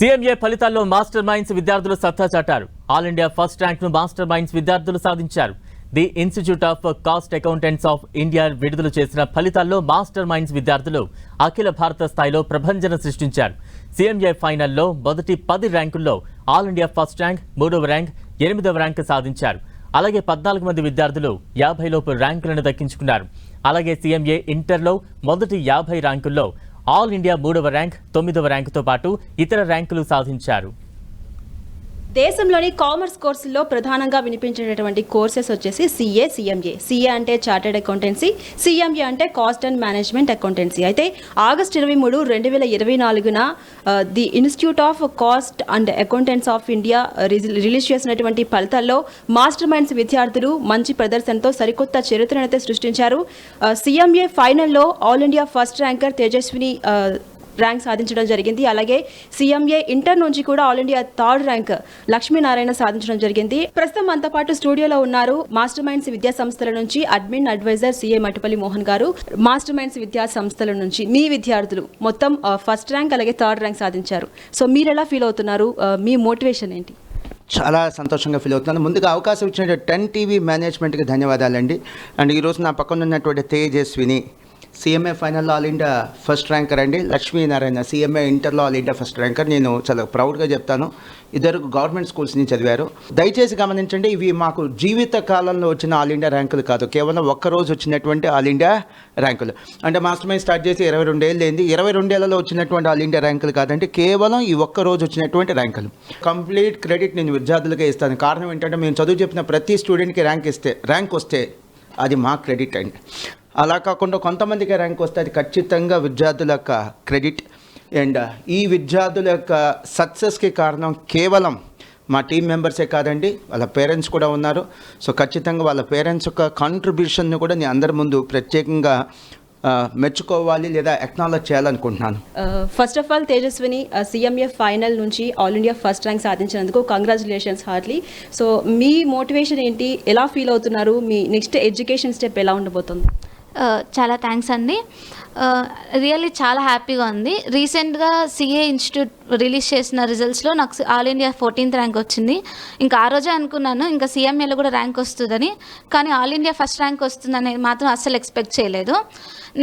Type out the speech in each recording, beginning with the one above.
సీఎంఏ ఫలితాల్లో master minds విద్యార్థులు సత్తా చాటారు. ఆల్ ఇండియా ఫస్ట్ ర్యాంక్ను మాస్టర్ మైండ్స్ విద్యార్థులు సాధించారు. The institute of cost accountants of India విడుదల చేసిన ఫలితాల్లో మాస్టర్ మైండ్స్ విద్యార్థులు అఖిల భారత స్థాయిలో ప్రభంజన సృష్టించారు. సీఎంఏ ఫైనల్లో మొదటి పది ర్యాంకుల్లో ఆల్ ఇండియా ఫస్ట్ ర్యాంక్ మూడవ ర్యాంక్ ఎనిమిదవ ర్యాంక్ సాధించారు. అలాగే పద్నాలుగు మంది విద్యార్థులు యాభై లోపు ర్యాంకులను దక్కించుకున్నారు. అలాగే సీఎంఏ ఇంటర్లో మొదటి యాభై ర్యాంకుల్లో ఆల్ ఇండియా మూడవ ర్యాంక్ తొమ్మిదవ ర్యాంకుతో పాటు ఇతర ర్యాంకులు సాధించారు. దేశంలోని కామర్స్ కోర్సుల్లో ప్రధానంగా వినిపించేటటువంటి కోర్సెస్ వచ్చేసి సిఏ సిఎంఏ. సిఏ అంటే చార్టెడ్ అకౌంటెన్సీ సిఎంఏ అంటే కాస్ట్ అండ్ మేనేజ్మెంట్ అకౌంటెన్సీ. అయితే ఆగస్ట్ ఇరవై మూడు రెండు వేల ఇరవై నాలుగున the institute of cost and accountants of India release చేసినటువంటి ఫలితాల్లో మాస్టర్ మైండ్స్ విద్యార్థులు మంచి ప్రదర్శనతో సరికొత్త చరిత్రను అయితే సృష్టించారు సిఎంఏ ఫైనల్లో all India first ranker Tejaswini rank సాధించడం జరిగింది. అలాగే సీఎంఏ ఇంటర్ నుంచి కూడా all India third rank Lakshminarayana సాధించడం జరిగింది. ప్రస్తుతం మనతో పాటు స్టూడియోలో ఉన్నారు మాస్టర్ మైండ్స్ విద్యా సంస్థల నుంచి admin advisor CA Matupalli Mohan garu. Master minds విద్యా సంస్థల నుంచి మీ విద్యార్థులు మొత్తం ఫస్ట్ ర్యాంక్ అలాగే థర్డ్ ర్యాంక్ సాధించారు. సో మీరు ఎలా ఫీల్ అవుతున్నారు? మీ మోటివేషన్ ఏంటి? చాలా సంతోషంగా ఫీల్ అవుతున్నాను. ముందుగా అవకాశం ఇచ్చిన టెన్ టీవీ మేనేజ్మెంట్కి ధన్యవాదాలండి. అండ్ ఈరోజు నా పక్కన ఉన్నటువంటి తేజస్విని సీఎంఏ ఫైనల్లో ఆల్ ఇండియా ఫస్ట్ ర్యాంకర్ అండి. లక్ష్మీనారాయణ సీఎంఏ ఇంటర్లో ఆల్ ఇండియా ఫస్ట్ ర్యాంకర్ నేను చాలా ప్రౌడ్గా చెప్తాను. ఇద్దరు గవర్నమెంట్ స్కూల్స్ నుంచి చదివారు. దయచేసి గమనించండి ఇవి మాకు జీవిత కాలంలో వచ్చిన ఆల్ ఇండియా ర్యాంకులు కాదు. కేవలం ఒక్క రోజు వచ్చినటువంటి ఆల్ ఇండియా ర్యాంకులు. అంటే మాస్టర్ మైండ్ స్టార్ట్ చేసి ఇరవై రెండేళ్ళు అయింది. ఇరవై రెండేళ్ళలో వచ్చినటువంటి ఆల్ ఇండియా ర్యాంకులు కాదంటే కేవలం ఈ ఒక్క రోజు వచ్చినటువంటి ర్యాంకులు. కంప్లీట్ క్రెడిట్ నేను విద్యార్థులకే ఇస్తాను. కారణం ఏంటంటే మేము చదువు చెప్పిన ప్రతి స్టూడెంట్కి ర్యాంక్ ఇస్తే ర్యాంక్ వస్తే అది మా క్రెడిట్ అండి. అలా కాకుండా కొంతమందికి ర్యాంక్ వస్తే అది ఖచ్చితంగా విద్యార్థుల యొక్క క్రెడిట్. అండ్ ఈ విద్యార్థుల యొక్క సక్సెస్కి కారణం కేవలం మా టీం మెంబర్సే కాదండి వాళ్ళ పేరెంట్స్ కూడా ఉన్నారు. సో ఖచ్చితంగా వాళ్ళ పేరెంట్స్ యొక్క కాంట్రిబ్యూషన్ని కూడా నేను అందరి ముందు ప్రత్యేకంగా మెచ్చుకోవాలి లేదా ఎక్నాలజ్ చేయాలనుకుంటున్నాను. First of all Tejaswini CMA final నుంచి ఆల్ ఇండియా ఫస్ట్ ర్యాంక్ సాధించినందుకు కంగ్రాచులేషన్స్ హార్ట్లీ సో మీ మోటివేషన్ ఏంటి? ఎలా ఫీల్ అవుతున్నారు? మీ నెక్స్ట్ ఎడ్యుకేషన్ స్టెప్ ఎలా ఉండబోతుంది? చాలా థ్యాంక్స్ అండి. రియల్లీ చాలా హ్యాపీగా ఉంది. రీసెంట్గా సిఏ ఇన్స్టిట్యూట్ రిలీజ్ చేసిన రిజల్ట్స్లో నాకు ఆల్ ఇండియా ఫోర్టీన్త్ ర్యాంక్ వచ్చింది. ఇంకా ఆ రోజే అనుకున్నాను ఇంకా సీఎంఏలో కూడా ర్యాంక్ వస్తుందని. కానీ ఆల్ ఇండియా ఫస్ట్ ర్యాంక్ వస్తుందని మాత్రం అస్సలు ఎక్స్పెక్ట్ చేయలేదు.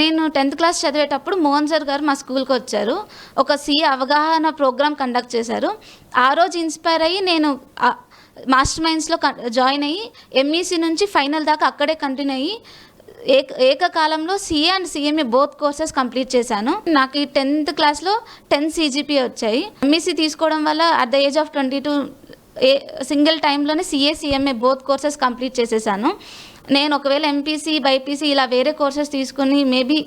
నేను టెన్త్ క్లాస్ చదివేటప్పుడు మోహన్ సార్ గారు మా స్కూల్కి వచ్చారు. ఒక సీఏ అవగాహన ప్రోగ్రామ్ కండక్ట్ చేశారు. ఆ రోజు ఇన్స్పైర్ అయ్యి నేను మాస్టర్ మైండ్స్లో జాయిన్ అయ్యి ఎంఈసీ నుంచి ఫైనల్ దాకా అక్కడే కంటిన్యూ అయ్యి ఏక ఏకకాలంలో CA and CMA both courses complete చేశాను. నాకు ఈ టెన్త్ క్లాస్లో టెన్ సీజీపీ వచ్చాయి. ఎంఈసీ తీసుకోవడం వల్ల at the age of twenty two a single టైంలోనే CA CMA both courses complete చేసేసాను. నేను ఒకవేళ ఎంపీసీ బైపీసీ ఇలా వేరే కోర్సెస్ తీసుకుని మేబీ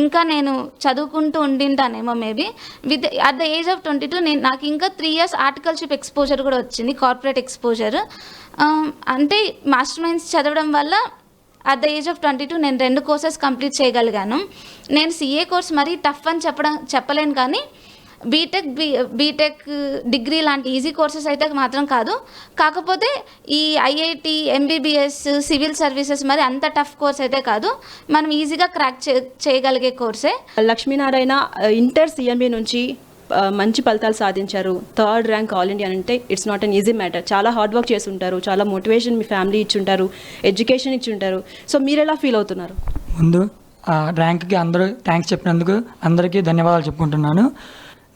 ఇంకా నేను చదువుకుంటూ ఉండింటానేమో maybe with at the age of twenty two నేను నాకు ఇంకా త్రీ ఇయర్స్ ఆర్టికల్షిప్ ఎక్స్పోజర్ కూడా వచ్చింది కార్పొరేట్ ఎక్స్పోజర్ అంటే మాస్టర్ మైండ్స్ చదవడం వల్ల at the age of twenty two నేను రెండు కోర్సెస్ కంప్లీట్ చేయగలిగాను. నేను సిఏ కోర్స్ మరీ టఫ్ అని చెప్పడం చెప్పలేను కానీ B Tech B B Tech degree లాంటి ఈజీ కోర్సెస్ అయితే మాత్రం కాదు. కాకపోతే ఈ ఐఐటి ఎంబీబీఎస్ సివిల్ సర్వీసెస్ మరి అంత టఫ్ కోర్స్ అయితే కాదు. మనం ఈజీగా క్రాక్ చే చేయగలిగే కోర్సే లక్ష్మీనారాయణ ఇంటర్ సిఎంబి నుంచి మంచి ఫలితాలు సాధించారు. థర్డ్ ర్యాంక్ ఆల్ ఇండియా అంటే it's not an easy matter చాలా హార్డ్ వర్క్ చేసి ఉంటారు చాలా మోటివేషన్ మీ ఫ్యామిలీ ఇచ్చి ఉంటారు ఎడ్యుకేషన్ ఇచ్చి ఉంటారు సో మీరు ఎలా ఫీల్ అవుతున్నారు? ముందు ఆ ర్యాంక్కి అందరూ థ్యాంక్స్ చెప్పినందుకు అందరికీ ధన్యవాదాలు చెప్పుకుంటున్నాను.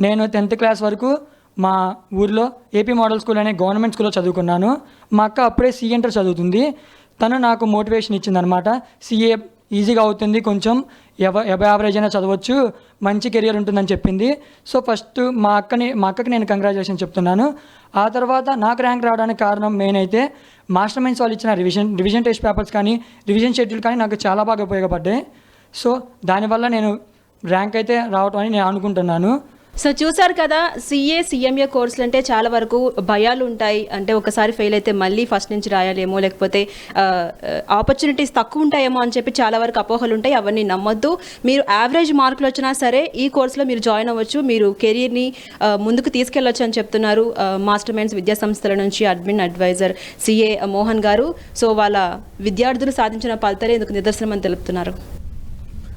నేను టెన్త్ క్లాస్ వరకు మా ఊర్లో ఏపీ మోడల్ స్కూల్ అనే గవర్నమెంట్ స్కూల్లో చదువుకున్నాను. మా అక్క అప్పుడే సి ఇంటర్ చదువుతుంది. తను నాకు మోటివేషన్ ఇచ్చిందనమాట సిఏ ఈజీగా అవుతుంది. కొంచెం ఎవ ఎబ యావరేజ్ అయినా చదవచ్చు. మంచి కెరియర్ ఉంటుందని చెప్పింది. సో ఫస్ట్ మా అక్కని మా అక్కకి నేను కంగ్రాచులేషన్ చెప్తున్నాను. ఆ తర్వాత నాకు ర్యాంక్ రావడానికి కారణం మెయిన్ అయితే మాస్టర్ మైండ్స్ వాళ్ళు ఇచ్చిన రివిజన్ రివిజన్ టెస్ట్ పేపర్స్ కానీ రివిజన్ షెడ్యూల్ కానీ నాకు చాలా బాగా ఉపయోగపడ్డాయి. సో దానివల్ల నేను ర్యాంక్ అయితే రావటం అని నేను అనుకుంటున్నాను. సో చూసారు కదా సిఏ సిఎంఏ కోర్సులు అంటే చాలా వరకు భయాలు ఉంటాయి అంటే ఒకసారి ఫెయిల్ అయితే మళ్ళీ ఫస్ట్ నుంచి రాయాలేమో లేకపోతే ఆపర్చునిటీస్ తక్కువ ఉంటాయేమో అని చెప్పి చాలా వరకు అపోహలు ఉంటాయి అవన్నీ నమ్మొద్దు. మీరు యావరేజ్ మార్కులు వచ్చినా సరే ఈ కోర్సులో మీరు జాయిన్ అవ్వచ్చు. మీరు కెరీర్ని ముందుకు తీసుకెళ్ళొచ్చు అని చెప్తున్నారు మాస్టర్ మైండ్స్ విద్యా సంస్థల నుంచి అడ్మిన్ అడ్వైజర్ సిఏ మోహన్ గారు. సో వాళ్ళ విద్యార్థులు సాధించిన ఫలితాలే ఇందుకు నిదర్శనం అని తెలుపుతున్నారు.